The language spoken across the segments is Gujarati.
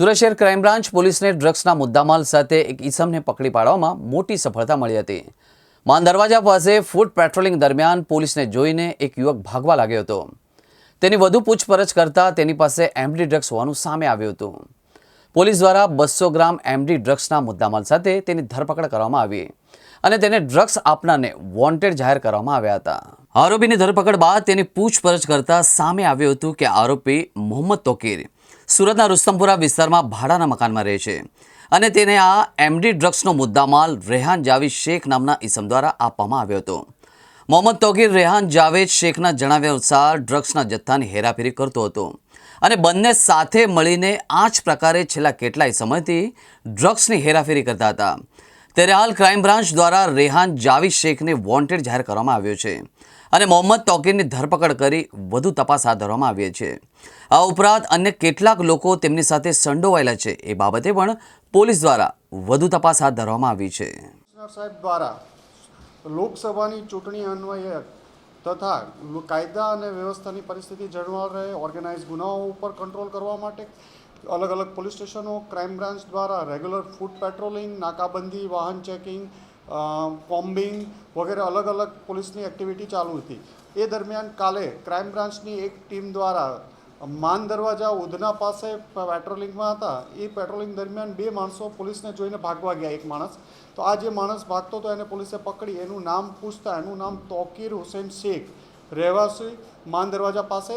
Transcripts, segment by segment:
સુરત શહેર ક્રાઇમ બ્રાન્ચ પોલીસને ડ્રગ્સના મુદ્દામાલ સાથે એક ઈસમને પકડી પાડવામાં મોટી સફળતા મળી હતી. માન દરવાજા પાસે ફૂડ પેટ્રોલિંગ દરમિયાન પોલીસને જોઈને એક યુવક ભાગવા લાગ્યો હતો. તેની વધુ પૂછપરછ કરતાં તેની પાસે એમડી ડ્રગ્સ હોવાનું સામે આવ્યું હતું. પોલીસ દ્વારા બસો ગ્રામ એમડી ડ્રગ્સના મુદ્દામાલ સાથે તેની ધરપકડ કરવામાં આવી અને તેને ડ્રગ્સ આપનારને વોન્ટેડ જાહેર કરવામાં આવ્યા હતા. આરોપીની ધરપકડ બાદ તેની પૂછપરછ કરતા સામે આવ્યું હતું કે આરોપી મોહમ્મદ તોકીર સુરતના રુસ્તમપુરા વિસ્તારમાં ભાડાના મકાનમાં રહે છે. અને તેને આ એમડી ડ્રગ્સનો મુદ્દામાલ રેહાન જાવીદ શેખ નામના ઈસમ દ્વારા આપવામાં આવ્યો હતો. મોહમ્મદ તોગીર રેહાન જાવેદ શેખના જણાવ્યા અનુસાર ડ્રગ્સના જથ્થાની હેરાફેરી કરતો હતો. અને બંને સાથે મળીને આ જ પ્રકારે છેલ્લા કેટલાય સમયથી ડ્રગ્સની હેરાફેરી કરતા હતા. ત્યારે હાલ ક્રાઇમ બ્રાન્ચ દ્વારા રેહાન જાવીદ શેખને વોન્ટેડ જાહેર કરવામાં આવ્યો છે અને મોહમ્મદ તોકીરની ધરપકડ કરી વધુ તપાસ હાથ ધરવામાં આવી છે. આ ઉપરાંત અન્ય કેટલાક લોકો તેમની સાથે સંડોવાયેલા છે. એ બાબતે પણ પોલીસ દ્વારા વધુ તપાસ હાથ ધરવામાં આવી છે. સાહેબ દ્વારા લોકસભાની ચૂંટણી અન્વયે તથા કાયદા અને વ્યવસ્થાની પરિસ્થિતિ જળવાઈ રહે, ઓર્ગેનાઇઝ ગુનાઓ ઉપર કંટ્રોલ કરવા માટે અલગ અલગ પોલીસ સ્ટેશનો ક્રાઇમ બ્રાન્ચ દ્વારા રેગ્યુલર ફૂડ પેટ્રોલિંગ નાકાબંધી, વાહન ચેકિંગ કોમ્બિંગ વગેરે અલગ અલગ પોલીસની એક્ટિવિટી ચાલુ હતી. એ દરમિયાન કાલે ક્રાઇમ બ્રાન્ચની એક ટીમ દ્વારા માન દરવાજા ઉધના પાસે પેટ્રોલિંગમાં હતા. એ પેટ્રોલિંગ દરમિયાન બે માણસો પોલીસને જોઈને ભાગવા ગયા. એક માણસ. તો આ જે માણસ ભાગતો હતો એને પોલીસે પકડી. એનું નામ પૂછતા એનું નામ તોકીર હુસેન શેખ. રહેવાસી માન દરવાજા પાસે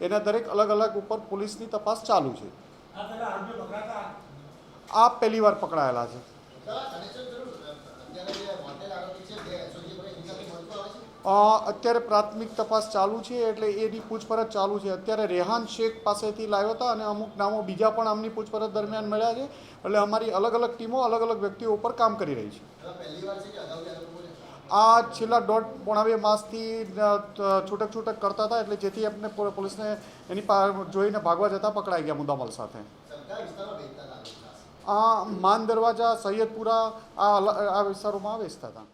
એના દરેક અલગ અલગ ઉપર પોલીસની તપાસ ચાલુ છે. આ પહેલી વાર પકડાયેલા છે. અત્યારે પ્રાથમિક તપાસ ચાલુ છે એટલે એની પૂછપરછ ચાલુ છે. અત્યારે રેહાન શેખ પાસેથી લાવ્યો હતા અને અમુક નામો બીજા પણ આમની પૂછપરછ દરમિયાન મળ્યા છે. એટલે અમારી અલગ અલગ ટીમો અલગ અલગ વ્યક્તિઓ ઉપર કામ કરી રહી છે. આ છેલ્લા દોઢ પોણા બે માસથી છૂટક છૂટક કરતા હતા એટલે જેથી આપણે પોલીસને એની પા જોઈને ભાગવા જતાં પકડાઈ ગયા મુદ્દામલ સાથે. આ માન દરવાજા સૈયદપુરા આ આ વિસ્તારોમાં વેચતા હતા.